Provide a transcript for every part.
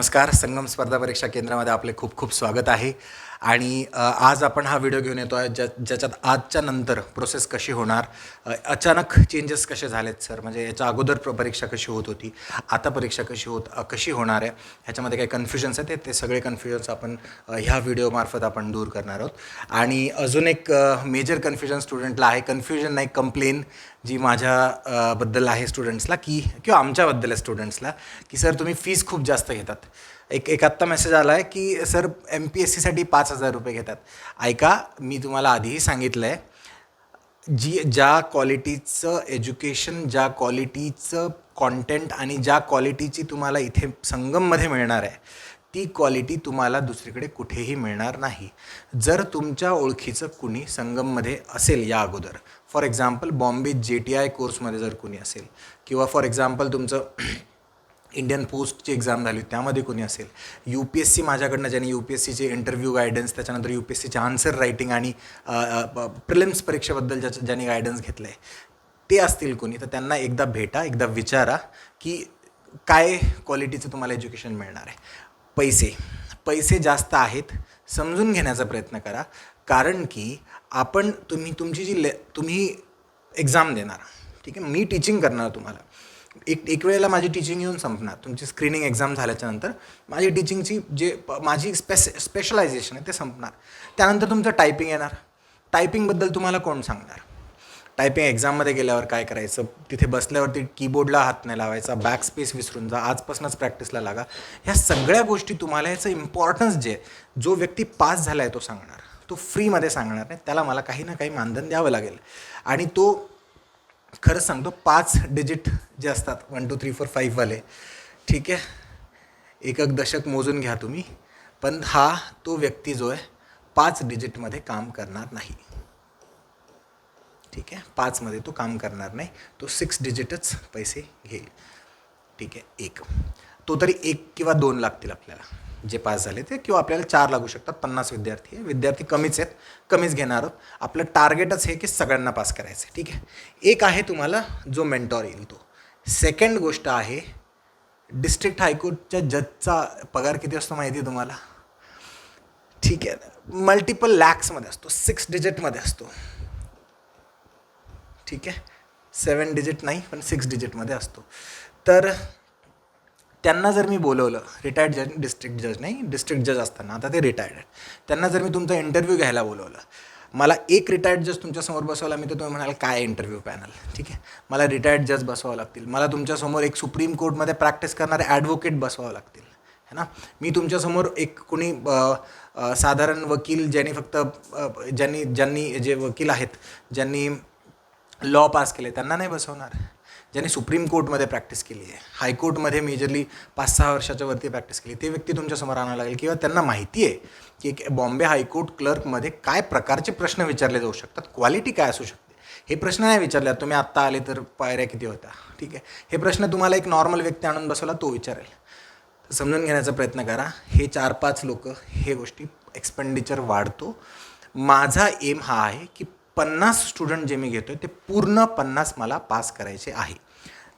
नमस्कार. संगम स्पर्धा परीक्षा केंद्रामध्ये आपले खूप खूप स्वागत आहे. आणि आज आपण हा व्हिडिओ घेऊन येतो आहे ज्या ज्याच्यात आजच्या नंतर प्रोसेस कशी होणार? अचानक चेंजेस कसे झालेत सर म्हणजे याच्या अगोदर परीक्षा कशी होत होती? आता परीक्षा कशी होत कशी होणार आहे? ह्याच्यामध्ये काही कन्फ्युजन्स आहेत ते- सगळे कन्फ्युजन्स आपण ह्या व्हिडिओमार्फत आपण दूर करणार आहोत. आणि अजून एक मेजर कन्फ्युजन स्टुडंटला आहे. कन्फ्युजन नाही कंप्लेन जी माझ्या बद्दल आहे स्टुडंट्सला की किंवा आमच्याबद्दल आहे स्टुडंट्सला की सर तुम्ही फीस खूप जास्त घेतात. एक एक आत्ता मेसेज आला आहे की सर एम पी एस सीसाठी पाच हजार रुपये घेतात. ऐका मी तुम्हाला आधीही सांगितलं आहे जी ज्या क्वालिटीचं एज्युकेशन ज्या क्वालिटीचं कॉन्टेंट आणि ज्या क्वालिटीची तुम्हाला इथे संगममध्ये मिळणार आहे ती क्वालिटी तुम्हाला दुसरीकडे कुठेही मिळणार नाही. जर तुमच्या ओळखीचं कुणी संगममध्ये असेल या अगोदर फॉर एक्झाम्पल बॉम्बे जे टी आय कोर्समध्ये जर कुणी असेल किंवा फॉर एक्झाम्पल तुमचं इंडियन पोस्टची एक्झाम झाली त्यामध्ये कोणी असेल? यू पी एस सी माझ्याकडनं ज्याने यू पी एस सीचे इंटरव्ह्यू गायडन्स त्याच्यानंतर यू पी एस सीचे आन्सर रायटिंग आणि प्रिलिम्स परीक्षेबद्दल ज्याचं ज्यांनी गायडन्स घेतलं आहे ते असतील कोणी? तर त्यांना एकदा भेटा एकदा विचारा की काय क्वालिटीचं तुम्हाला एज्युकेशन मिळणार आहे. पैसे. पैसे जास्त आहेत समजून घेण्याचा प्रयत्न करा. कारण की आपण तुम्ही तुमची जी ले तुम्ही एक्झाम देणार ठीक आहे? मी टीचिंग करणार तुम्हाला. एक एक वेळेला माझी टीचिंग येऊन संपणार. तुमची स्क्रीनिंग एक्झाम झाल्याच्यानंतर माझी टीचिंगची जे प- माझी स्पेस स्पेशलायझेशन आहे ते संपणार. त्यानंतर तुमचं टायपिंग येणार. टायपिंगबद्दल तुम्हाला कोण सांगणार? टायपिंग एक्झाममध्ये गेल्यावर काय करायचं? तिथे बसल्यावरती कीबोर्डला हात नाही लावायचा बॅक स्पेस विसरून जा आजपासूनच प्रॅक्टिसला लागा. ह्या सगळ्या गोष्टी तुम्हाला याचं इम्पॉर्टन्स जे आहे, जो व्यक्ती पास झाला आहे तो सांगणार. तो फ्रीमध्ये सांगणार नाही. त्याला मला काही ना काही मानधन द्यावं लागेल. आणि तो खरंच सांगतो पाच डिजिट जे असतात वन टू थ्री फोर फाईव्हवाले ठीक आहे? एक एक दशक मोजून घ्या तुम्ही पण हा तो व्यक्ती जो आहे पाच डिजिटमध्ये काम करणार नाही. ठीक आहे? पाचमध्ये तो काम करणार नाही. तो सिक्स डिजिटच पैसे घेईल. ठीक आहे? एक. तो तरी एक किंवा दोन लागतील आपल्याला. जे पास झाले ते किंवा आपल्याला चार लागू शकतात पन्नास विद्यार्थी आहे. विद्यार्थी कमीच आहेत कमीच घेणार आहोत. आपलं टार्गेटच हे की सगळ्यांना पास करायचं आहे ठीक आहे? एक आहे तुम्हाला जो मेंटॉर येईल तो. सेकंड गोष्ट आहे डिस्ट्रिक्ट हायकोर्टच्या जजचा पगार किती असतो माहिती आहे तुम्हाला? ठीक आहे. मल्टिपल लॅक्समध्ये असतो सिक्स डिजिटमध्ये असतो. ठीक आहे? सेवन डिजिट नाही पण सिक्स डिजिटमध्ये असतो. तर त्यांना जर मी बोलवलं रिटायर्ड जज डिस्ट्रिक्ट जज नाही डिस्ट्रिक्ट जज असताना आता ते रिटायर्ड आहेत. त्यांना जर मी तुमचा इंटरव्ह्यू घ्यायला बोलवलं मला एक रिटायर्ड जज तुमच्यासमोर बसवला मी तर तुम्ही म्हणाल काय इंटरव्ह्यू पॅनल ठीक आहे? मला रिटायर्ड जज बसवावं लागतील. मला तुमच्यासमोर एक सुप्रीम कोर्टमध्ये प्रॅक्टिस करणारे ॲडव्होकेट बसवावं लागतील. है ना? मी तुमच्यासमोर एक कोणी साधारण वकील ज्यांनी फक्त ज्यांनी ज्यांनी जे वकील आहेत ज्यांनी लॉ पास केले त्यांना नाही बसवणार. ज्यांनी सुप्रीम कोर्टमध्ये प्रॅक्टिस केली आहे. हायकोर्टमध्ये मेजरली पाच सहा वर्षाच्या वरती प्रॅक्टिस केली. ते व्यक्ती तुमच्यासमोर आणावं लागेल किंवा त्यांना माहिती आहे की एक बॉम्बे हायकोर्ट क्लर्कमध्ये काय प्रकारचे प्रश्न विचारले जाऊ शकतात क्वालिटी काय असू शकते? हे प्रश्न नाही विचारले तुम्ही आत्ता आले तर पायऱ्या किती होत्या? ठीक आहे. हे प्रश्न तुम्हाला एक नॉर्मल व्यक्ती आणून बसवला तो विचारेल. तर समजून घेण्याचा प्रयत्न करा. हे चार पाच लोक हे गोष्टी एक्सपेंडिचर वाढतो. माझा एम हा आहे की पन्नास स्टुडंट जे मी घेतो आहे ते पूर्ण पन्नास मला पास करायचे आहे.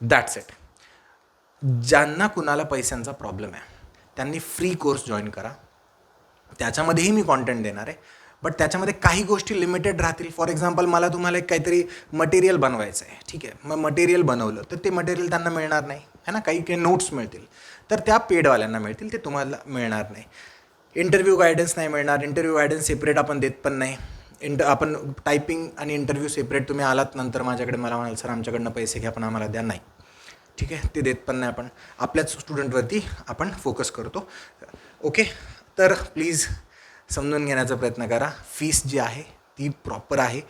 दॅट्स इट ज्यांना कुणाला पैशांचा प्रॉब्लेम आहे त्यांनी फ्री कोर्स जॉईन करा. त्याच्यामध्येही मी कॉन्टेंट देणार आहे बट त्याच्यामध्ये काही गोष्टी लिमिटेड राहतील. फॉर एक्झाम्पल मला तुम्हाला एक काहीतरी मटेरियल बनवायचं आहे. ठीक आहे? मग मटेरियल बनवलं तर ते मटेरियल त्यांना मिळणार नाही. है ना? काही काही नोट्स मिळतील. तर त्या पेडवाल्यांना मिळतील ते तुम्हाला मिळणार नाही. इंटरव्ह्यू गायडन्स नाही मिळणार. इंटरव्ह्यू गायडन्स सेपरेट आपण देत पण नाही. इंट आपण टायपिंग आणि इंटरव्ह्यू सेपरेट तुम्ही आलात नंतर माझ्याकडे मला म्हणाल सर आमच्याकडनं पैसे घ्या पण आम्हाला द्या नाही. ठीक आहे? ते देत पण नाही आपण. आपल्याच स्टुडंटवरती आपण फोकस करतो. ओके तर प्लीज समजून घेण्याचा प्रयत्न करा. फीस जी आहे ती प्रॉपर आहे.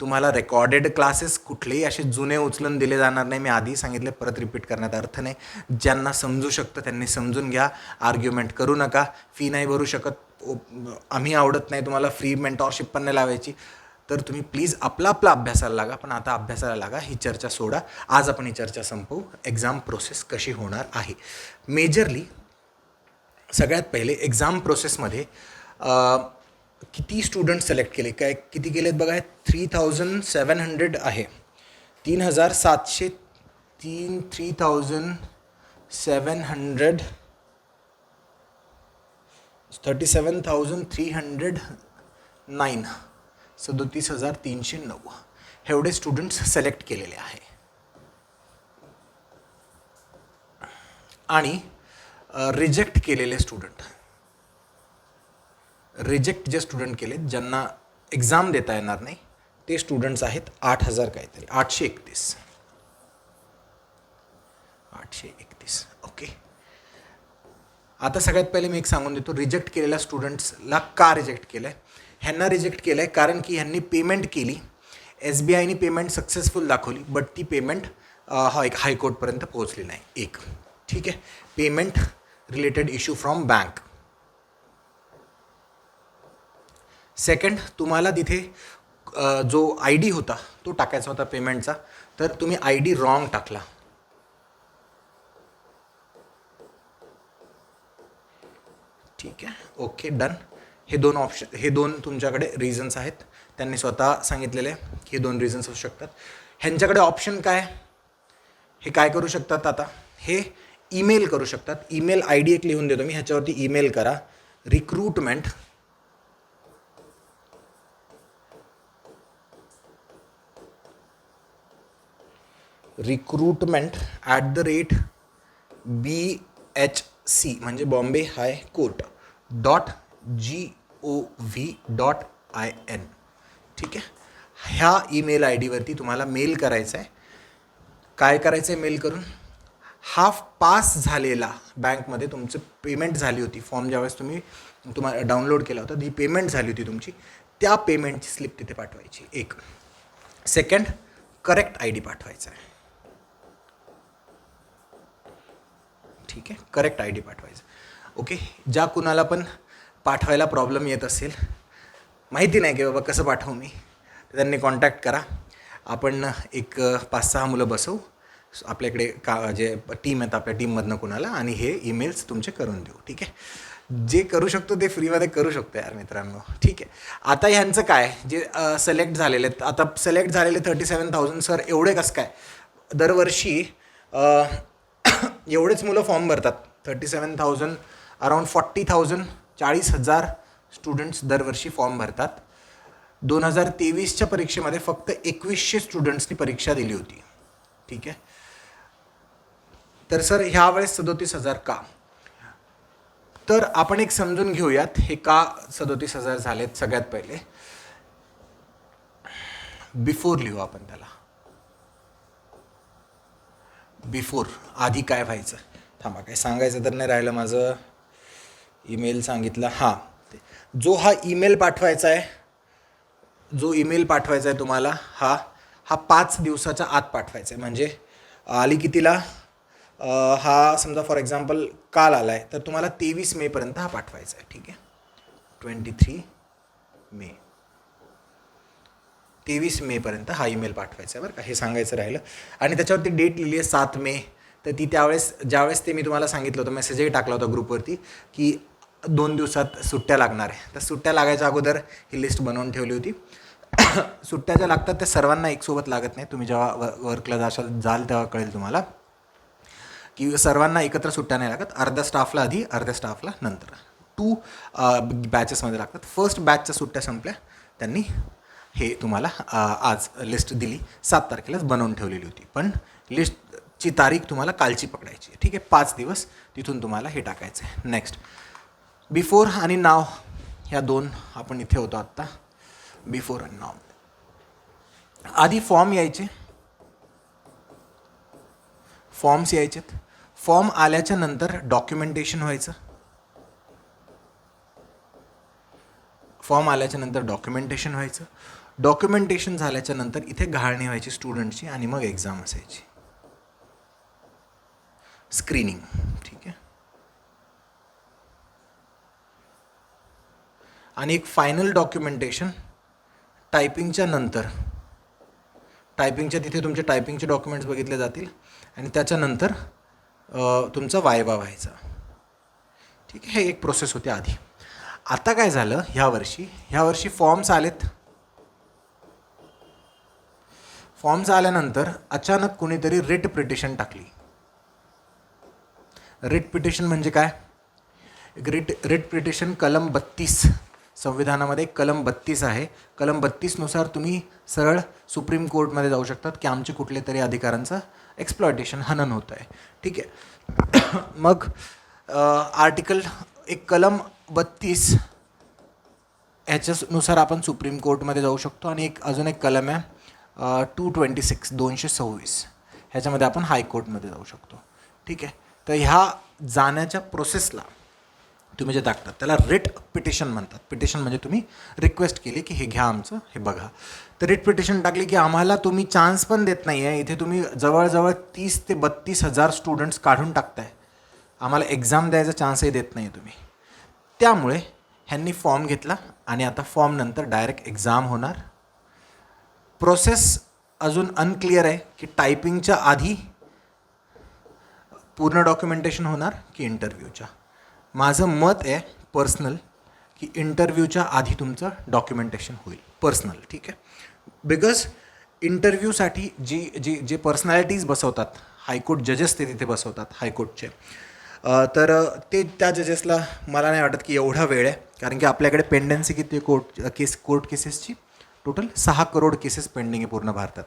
तुम्हाला रेकॉर्डेड क्लासेस कुठलेही असे जुने उचलून दिले जाणार नाही. मी आधी सांगितले परत रिपीट करण्यात अर्थ नाही. ज्यांना समजू शकतं त्यांनी समजून घ्या. आर्ग्युमेंट करू नका. फी नाही भरू शकत. आम्ही आवडत नाही तुम्हाला फ्री मेंटॉरशिप पण नाही लावायची. तर तुम्ही प्लीज आपला आपला अभ्यासाला लागा पण आता अभ्यासाला लागा ही चर्चा सोडा. आज आपण ही चर्चा संपवू. एक्झाम प्रोसेस कशी होणार आहे? मेजरली सगळ्यात पहिले एक्झाम प्रोसेसमध्ये किती स्टुडंट सिलेक्ट केले? काय किती केलेत बघा? थ्री थाउजंड सेवन हंड्रेड आहे. तीन हजार सातशे तीन three thousand seven hundred thirty seven thousand three hundred nine सदोतीस हजार तीनशे नऊ. एवढे स्टुडंट्स सिलेक्ट केलेले आहे. आणि रिजेक्ट केलेले स्टुडंट रिजेक्ट जे स्टुडंट केले ज्यांना एक्झाम देता येणार नाही ते स्टुडंट्स आहेत आठ हजार काहीतरी आठशे एकतीस. आठशे एकतीस. ओके आता सगळ्यात पहिले मी एक सांगून देतो रिजेक्ट केलेल्या स्टुडंट्सला का रिजेक्ट केलं आहे ह्यांना रिजेक्ट केलं आहे कारण की ह्यांनी पेमेंट केली एस बी आयनी पेमेंट सक्सेसफुल दाखवली बट ती पेमेंट हा एक हायकोर्टपर्यंत पोहोचली नाही. एक. ठीक आहे? Payment related issue from bank second तुम्हाला तिथे जो आय डी होता तो टाकायचा होता पेमेंटचा तर तुम्ही आय डी रॉंग टाकला. Okay done. हे दोन ऑप्शन हे दोन तुमच्याकडे रिझन्स आहेत. त्यांनी स्वतः सांगितलेले हे दोन रिझन्स असू शकतात. ह्यांच्याकडे ऑप्शन काय हे काय करू शकतात आता? हे ईमेल करू शकतात. ईमेल आय डी एक लिहून देतो मी. ह्याच्यावरती ईमेल करा. Recruitment recruitment at the rate B H C म्हणजे Bombay high court. Dot G O V dot I N. ठीक आहे? ह्या ईमेल आय डीवरती तुम्हाला मेल करायचा आहे. काय करायचं आहे मेल करून? हाफ पास झालेला बँकमध्ये तुमचं पेमेंट झाली होती. फॉर्म ज्यावेळेस तुम्ही तुम्हाला डाउनलोड केला होता ती पेमेंट झाली होती तुमची. त्या पेमेंटची स्लिप तिथे पाठवायची. एक. सेकंड करेक्ट आय डी पाठवायचा आहे. ठीक आहे? करेक्ट आय डी पाठवायचं ओके? ज्या कुणाला पण पाठवायला प्रॉब्लेम येत असेल माहिती नाही की बाबा कसं पाठवू मी त्यांनी कॉन्टॅक्ट करा. आपण एक पाच सहा मुलं बसवू. आपल्याकडे का जे टीम आहेत आपल्या टीममधनं कुणाला आणि हे ईमेल्स तुमचे करून देऊ. ठीक आहे? जे करू शकतो ते फ्रीमध्ये करू शकतो यार मित्रांनो. ठीक आहे? आता ह्यांचं काय? जे सिलेक्ट झालेले आहेत. आता सिलेक्ट झालेले थर्टी सेवन थाउजंड सर एवढे कसं काय? दरवर्षी एवढेच मुलं फॉर्म भरतात. Thirty seven thousand around forty thousand चाळीस हजार स्टुडंट्स दरवर्षी फॉर्म भरतात. दोन हजार तेवीसच्या परीक्षेमध्ये फक्त एकवीसशे स्टुडंट्सनी परीक्षा दिली होती. ठीक आहे? तर सर ह्यावेळेस सदोतीस हजार का? तर आपण एक समजून घेऊयात हे का सदोतीस हजार झालेत सगळ्यात पहिले. बिफोर लिहू आपण त्याला. बिफोर आधी काय व्हायचं? थांबा काय सांगायचं तर नाही राहिलं माझं. ईमेल सांगितला हां. जो हा ईमेल पाठवायचा आहे जो ईमेल पाठवायचा आहे तुम्हाला हा हा पाच दिवसाच्या आत पाठवायचा आहे. म्हणजे आली कितीला हा समजा फॉर एक्झाम्पल काल आला आहे तर तुम्हाला तेवीस मेपर्यंत हा पाठवायचा आहे. ठीक आहे? Twenty three May. तेवीस मेपर्यंत हा ईमेल पाठवायचा आहे बरं का. हे सांगायचं राहिलं. आणि त्याच्यावरती डेट लिहिली आहे सात मे. तर ती त्यावेळेस ज्यावेळेस ते मी तुम्हाला सांगितलं होतं मेसेजही टाकला होता ग्रुपवरती की दोन दिवसात सुट्ट्या लागणार आहे. तर सुट्ट्या लागायच्या अगोदर ही लिस्ट बनवून ठेवली होती. सुट्ट्या ज्या लागतात त्या सर्वांना एकसोबत लागत नाही. तुम्ही जेव्हा व वर्कला जाशाल जाल तेव्हा कळेल तुम्हाला की सर्वांना एकत्र सुट्ट्या नाही लागत. अर्ध्या स्टाफला आधी अर्ध्या स्टाफला नंतर. टू बॅचेसमध्ये लागतात. फर्स्ट बॅचच्या सुट्ट्या संपल्या. त्यांनी हे तुम्हाला आज लिस्ट दिली. सात तारखेलाच बनवून ठेवलेली होती. पण लिस्टची तारीख तुम्हाला कालची पकडायची ठीक आहे? पाच दिवस तिथून तुम्हाला हे टाकायचं आहे. नेक्स्ट बिफोर आणि नाव ह्या दोन आपण इथे होतो आत्ता. बिफोर आणि नाव आधी फॉर्म यायचे. फॉर्म्स यायचेत फॉर्म आल्याच्यानंतर डॉक्युमेंटेशन व्हायचं. फॉर्म आल्याच्यानंतर डॉक्युमेंटेशन व्हायचं. डॉक्युमेंटेशन झाल्याच्यानंतर इथे घाळणी व्हायची स्टुडंटची आणि मग एक्झाम असायची. स्क्रीनिंग ठीक आहे? आणि एक फायनल डॉक्युमेंटेशन टायपिंगच्या नंतर. टायपिंगच्या तिथे तुमचे टायपिंगचे डॉक्युमेंट्स बघितले जातील आणि त्याच्यानंतर तुमचा वायवा व्हायचा. ठीक आहे हे एक प्रोसेस होती आधी. आता काय झालं ह्या वर्षी ह्या वर्षी फॉर्म्स आलेत. फॉर्म्स आल्यानंतर अचानक कुणीतरी रिट पिटिशन टाकली. रिट पिटिशन म्हणजे काय? एक रिट रिट पिटिशन कलम बत्तीस. संविधानामध्ये एक कलम बत्तीस आहे. कलम बत्तीसनुसार तुम्ही सरळ सुप्रीम कोर्टमध्ये जाऊ शकतात की आमचे कुठले तरी अधिकारांचं एक्सप्लॉयटेशन हनन होतं आहे ठीक आहे. मग आर्टिकल एक कलम बत्तीस ह्याच्यानुसार आपण सुप्रीम कोर्टमध्ये जाऊ शकतो आणि एक अजून एक कलम आहे टू ट्वेंटी सिक्स दोनशे सव्वीस. ह्याच्यामध्ये आपण हायकोर्टमध्ये जाऊ शकतो. ठीक आहे. तर ह्या जाण्याच्या प्रोसेसला तुम्ही जे टाकतात त्याला रिट पिटिशन म्हणतात. पिटिशन म्हणजे तुम्ही रिक्वेस्ट केली की हे घ्या आमचं हे बघा. तर रिट पिटिशन टाकली की आम्हाला तुम्ही चान्स पण देत नाही आहे इथे तुम्ही जवळजवळ तीस ते बत्तीस हजार स्टुडंट्स काढून टाकताय. आम्हाला एक्झाम द्यायचा चान्सही देत नाही तुम्ही. त्यामुळे ह्यांनी फॉर्म घेतला आणि आता फॉर्म नंतर डायरेक्ट एक्झाम होणार. प्रोसेस अजून अनक्लिअर आहे की टायपिंगच्या आधी पूर्ण डॉक्युमेंटेशन होणार की इंटरव्ह्यूच्या माझं मत आहे पर्सनल की इंटरव्ह्यूच्या आधी तुमचं डॉक्युमेंटेशन होईल. पर्सनल ठीक आहे? बिकॉज इंटरव्ह्यूसाठी जी जी जे पर्सनॅलिटीज बसवतात हायकोर्ट जजेस ते तिथे बसवतात हायकोर्टचे तर ते त्या जजेसला मला नाही वाटत की एवढा वेळ आहे. कारण की आपल्याकडे पेंडन्सी किती कोर्ट केस कोर्ट केसेसची टोटल सहा करोड केसेस पेंडिंग आहे पूर्ण भारतात.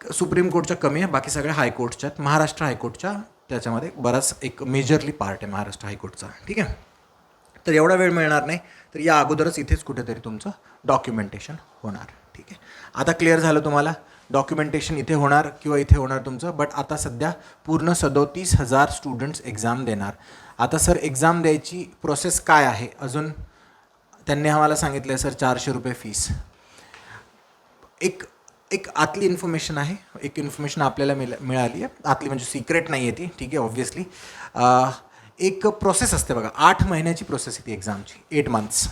सुप्रीम कोर्टच्या कमी आहे बाकी सगळ्या हायकोर्टच्या आहेत महाराष्ट्र हायकोर्टच्या त्याच्यामध्ये बराच एक मेजरली पार्ट आहे महाराष्ट्र हायकोर्टचा. ठीक आहे? तर एवढा वेळ मिळणार नाही. तर या अगोदरच इथेच कुठेतरी तुमचं डॉक्युमेंटेशन होणार. ठीक आहे? आता क्लिअर झालं तुम्हाला? डॉक्युमेंटेशन इथे होणार किंवा इथे होणार तुमचं बट आता सध्या पूर्ण सदोतीस हजार स्टुडंट्स एक्झाम देणार. आता सर एक्झाम द्यायची प्रोसेस काय आहे? अजून त्यांनी आम्हाला सांगितलं आहे सर चारशे रुपये फीस एक एक आतली इन्फॉर्मेशन आहे. एक इन्फॉर्मेशन आपल्याला मिळ मिळाली आहे. आतली म्हणजे सिक्रेट नाही आहे ती. ठीक आहे ऑब्व्हियसली एक प्रोसेस असते बघा. आठ महिन्याची प्रोसेस आहे ती एक्झामची एट मंथ्स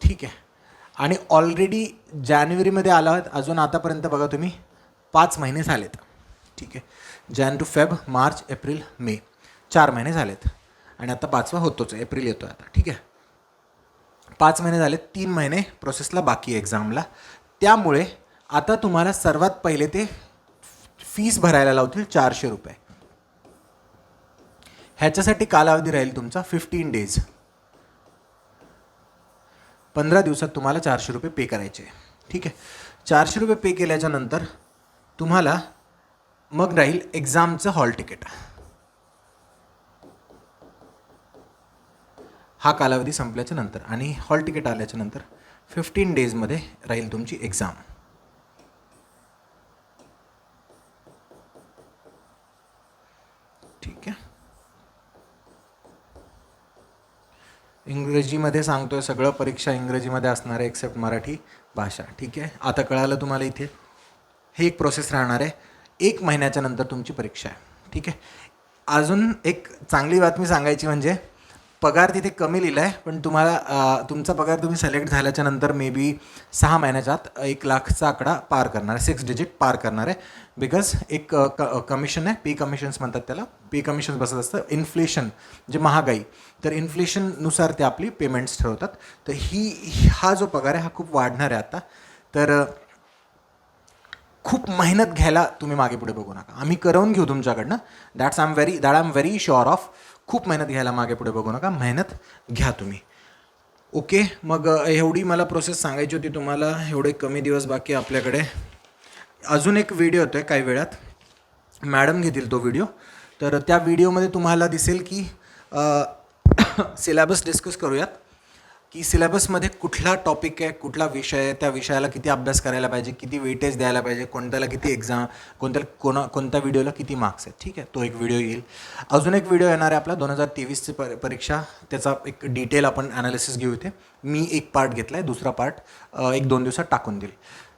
ठीक आहे. आणि ऑलरेडी जानेवारीमध्ये आला आहात. अजून आतापर्यंत बघा तुम्ही पाच महिने झालेत. ठीक आहे. Jan to Feb March April May चार महिने झालेत. आणि आता पाचवा होतोच. एप्रिल येतो आता. ठीक आहे. पाच महिने झाले तीन महिने प्रोसेसला बाकी आहे एक्झामला त्यामुळे आता तुम्हाला सर्वात पहिले ते फीस भरायला लावतील चारशे रुपये. ह्याच्यासाठी कालावधी राहील तुमचा फिफ्टीन डेज पंधरा दिवसात तुम्हाला चारशे रुपये पे करायचे ठीक आहे? चारशे रुपये पे केल्याच्यानंतर तुम्हाला मग राहील एक्झामचं हॉल तिकीट हा कालावधी संपल्याच्या नंतर आणि हॉल तिकीट आल्याच्यानंतर फिफ्टीन डेजमध्ये राहील तुमची एक्झाम ठीक आहे? इंग्रजीमध्ये सांगतोय सगळं परीक्षा इंग्रजीमध्ये असणार आहे एक्सेप्ट मराठी भाषा. ठीक आहे? आता कळालं तुम्हाला इथे? हे एक प्रोसेस राहणार आहे. एक महिन्याच्या नंतर तुमची परीक्षा आहे. ठीक आहे? अजून एक चांगली बातमी सांगायची म्हणजे पगार तिथे कमी लिहिला आहे पण तुम्हाला तुमचा पगार तुम्ही सिलेक्ट झाल्याच्यानंतर मे बी सहा महिन्याच्या आत एक लाखचा आकडा पार करणार आहे सिक्स डिजिट पार करणार आहे. बिकॉज एक कमिशन आहे पे कमिशन्स म्हणतात त्याला. पे कमिशन्स बसत असतं इन्फ्लेशन जे महागाई. तर इन्फ्लेशननुसार ते आपली पेमेंट्स ठरवतात. तर ही हा जो पगार आहे हा खूप वाढणार आहे आता. तर खूप मेहनत घ्यायला तुम्ही मागे पुढे बघू नका. आम्ही करवून घेऊ तुमच्याकडनं. That's I am very that I am very sure of खूप मेहनत घ्यायला मागे पुढे बघू नका. मेहनत घ्या तुम्ही. ओके मग एवढी मला प्रोसेस सांगायची होती तुम्हाला. एवढे कमी दिवस बाकी आपल्याकडे. अजून एक व्हिडिओ होतो आहे काही वेळात. मॅडम घेतील तो व्हिडिओ तर त्या व्हिडिओमध्ये तुम्हाला दिसेल की सिलेबस डिस्कस करूयात. की सिलेबसमध्ये कुठला टॉपिक आहे कुठला विषय आहे त्या विषयाला किती अभ्यास करायला पाहिजे किती वेटेज द्यायला पाहिजे कोणत्याला किती एक्झाम कोणत्याला कोणा कोणत्या व्हिडिओला किती मार्क्स आहेत. ठीक आहे तो एक व्हिडिओ येईल. अजून एक व्हिडिओ येणार आहे आपला दोन हजार तेवीसची पर परीक्षा. त्याचा एक डिटेल आपण ॲनालिसिस घेऊ इथे. मी एक पार्ट घेतला आहे दुसरा पार्ट एक दोन दिवसात टाकून देईल.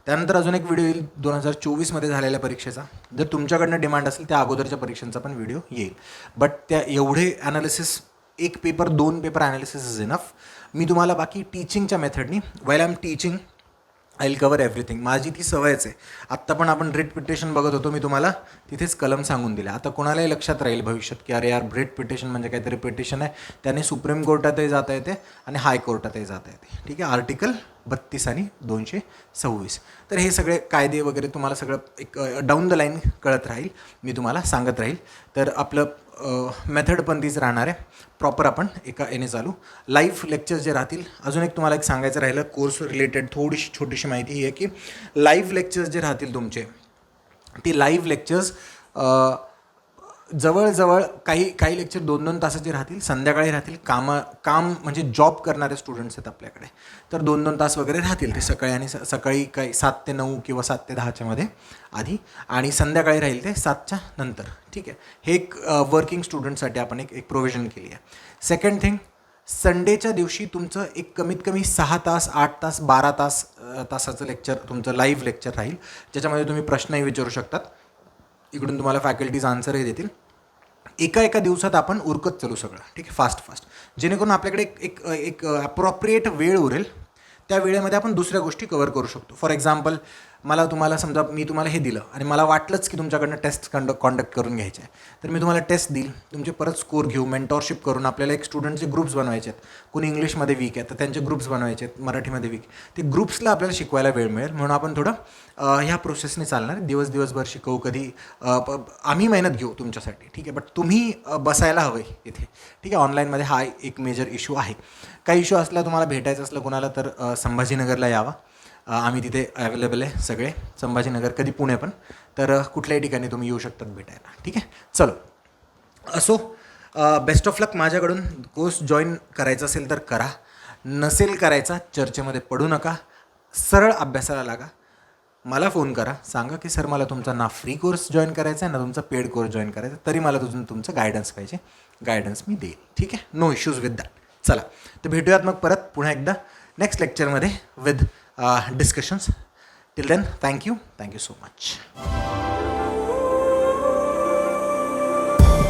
त्यानंतर अजून एक व्हिडिओ येईल दोन हजार चोवीसमध्ये झालेल्या परीक्षेचा. जर तुमच्याकडनं डिमांड असेल त्या अगोदरच्या परीक्षांचा पण व्हिडिओ येईल. बट त्या एवढे ॲनालिसिस एक पेपर दोन पेपर ॲनालिसिस इज इनफ मी तुम्हाला बाकी टीचिंगच्या मेथडनी well I am teaching I will cover everything माझी ती सवयच आहे. आत्ता पण आपण ब्रेड पिटेशन बघत होतो मी तुम्हाला तिथेच कलम सांगून दिले. आता कोणालाही लक्षात राहील भविष्यात की अरे यार ब्रेड पिटेशन म्हणजे काहीतरी पिटेशन आहे. त्याने सुप्रीम कोर्टातही जाता येते आणि हायकोर्टातही जाता येते. ठीक आहे? आर्टिकल बत्तीस आणि दोनशे सव्वीस. तर हे सगळे कायदे वगैरे तुम्हाला सगळं एक डाऊन द लाईन कळत राहील. मी तुम्हाला सांगत राहील. तर आपलं मेथड पण तीच राहणार आहे. प्रॉपर आपण एका याने चालू. लाईव्ह लेक्चर्स जे राहतील अजून एक तुम्हाला एक सांगायचं राहिलं कोर्स रिलेटेड थोडीशी छोटीशी माहिती ही आहे की लाईव्ह लेक्चर्स जे राहतील तुमचे ती लाईव्ह लेक्चर्स जवळजवळ काही काही लेक्चर दोन दोन तासाचे राहतील संध्याकाळी राहतील कामं काम म्हणजे जॉब करणारे स्टुडंट्स आहेत आपल्याकडे. तर दोन दोन तास वगैरे राहतील ते सकाळी आणि स सकाळी काही सात ते नऊ किंवा सात ते दहाच्या मध्ये आधी आणि संध्याकाळी राहील ते सातच्या नंतर. ठीक आहे? हे एक वर्किंग स्टुडंटसाठी आपण एक एक प्रोव्हिजन केली आहे. सेकंड थिंग संडेच्या दिवशी तुमचं एक कमीत कमी सहा तास आठ तास बारा तास तासाचं लेक्चर तुमचं लाईव्ह लेक्चर राहील. ज्याच्यामध्ये तुम्ही प्रश्नही विचारू शकतात. इकडून तुम्हाला फॅकल्टीज आन्सरही देतील. एका एका दिवसात आपण उरकत चालू सगळं. ठीक आहे? फास्ट फास्ट जेणेकरून आपल्याकडे एक एक एक अप्रॉप्रिएट वेळ उरेल. त्या वेळेमध्ये आपण दुसऱ्या गोष्टी कवर करू शकतो. फॉर एक्झाम्पल मला तुम्हाला समजा मी तुम्हाला हे दिलं आणि मला वाटलंच की तुमच्याकडनं टेस्ट कंड कॉन्डक्ट करून घ्यायचे आहे तर मी तुम्हाला टेस्ट देईल. तुमचे परत स्कोर घेऊ मेंटॉरशिप करून आपल्याला एक स्टुडंटचे ग्रुप्स बनवायचे आहेत. कोणी इंग्लिशमध्ये वीक आहे तर त्यांचे ग्रुप्स बनवायचे आहेत. मराठीमध्ये वीक ते ग्रुप्सला आपल्याला शिकवायला वेळ मिळेल. म्हणून आपण थोडं ह्या प्रोसेसने चालणार दिवस दिवसभर शिकवू कधी प- आम्ही मेहनत घेऊ तुमच्यासाठी. ठीक आहे? बट तुम्ही बसायला हवं आहे इथे. ठीक आहे? ऑनलाईनमध्ये हा एक मेजर इशू आहे. काही इश्यू असला तुम्हाला भेटायचं असलं कोणाला तर संभाजीनगरला यावा. आम्ही तिथे अवेलेबल आहे सगळे. संभाजीनगर कधी पुणे पण. तर कुठल्याही ठिकाणी तुम्ही येऊ शकतात भेटायला. ठीक आहे? चलो. असो बेस्ट ऑफ लक माझ्याकडून. कोर्स जॉईन करायचा असेल तर करा. नसेल करायचा चर्चेमध्ये पडू नका. सरळ अभ्यासाला लागा. मला फोन करा. सांगा की सर मला तुमचा ना फ्री कोर्स जॉईन करायचा आहे ना तुमचा पेड कोर्स जॉईन करायचा आहे. तरी मला तुझं तुमचं गायडन्स पाहिजे. गायडन्स मी देईल ठीक आहे? नो इश्यूज विथ दॅट चला. तर भेटूयात मग परत पुन्हा एकदा. नेक्स्ट लेक्चरमध्ये with Uh, discussions. Till then, thank you. Thank you so much.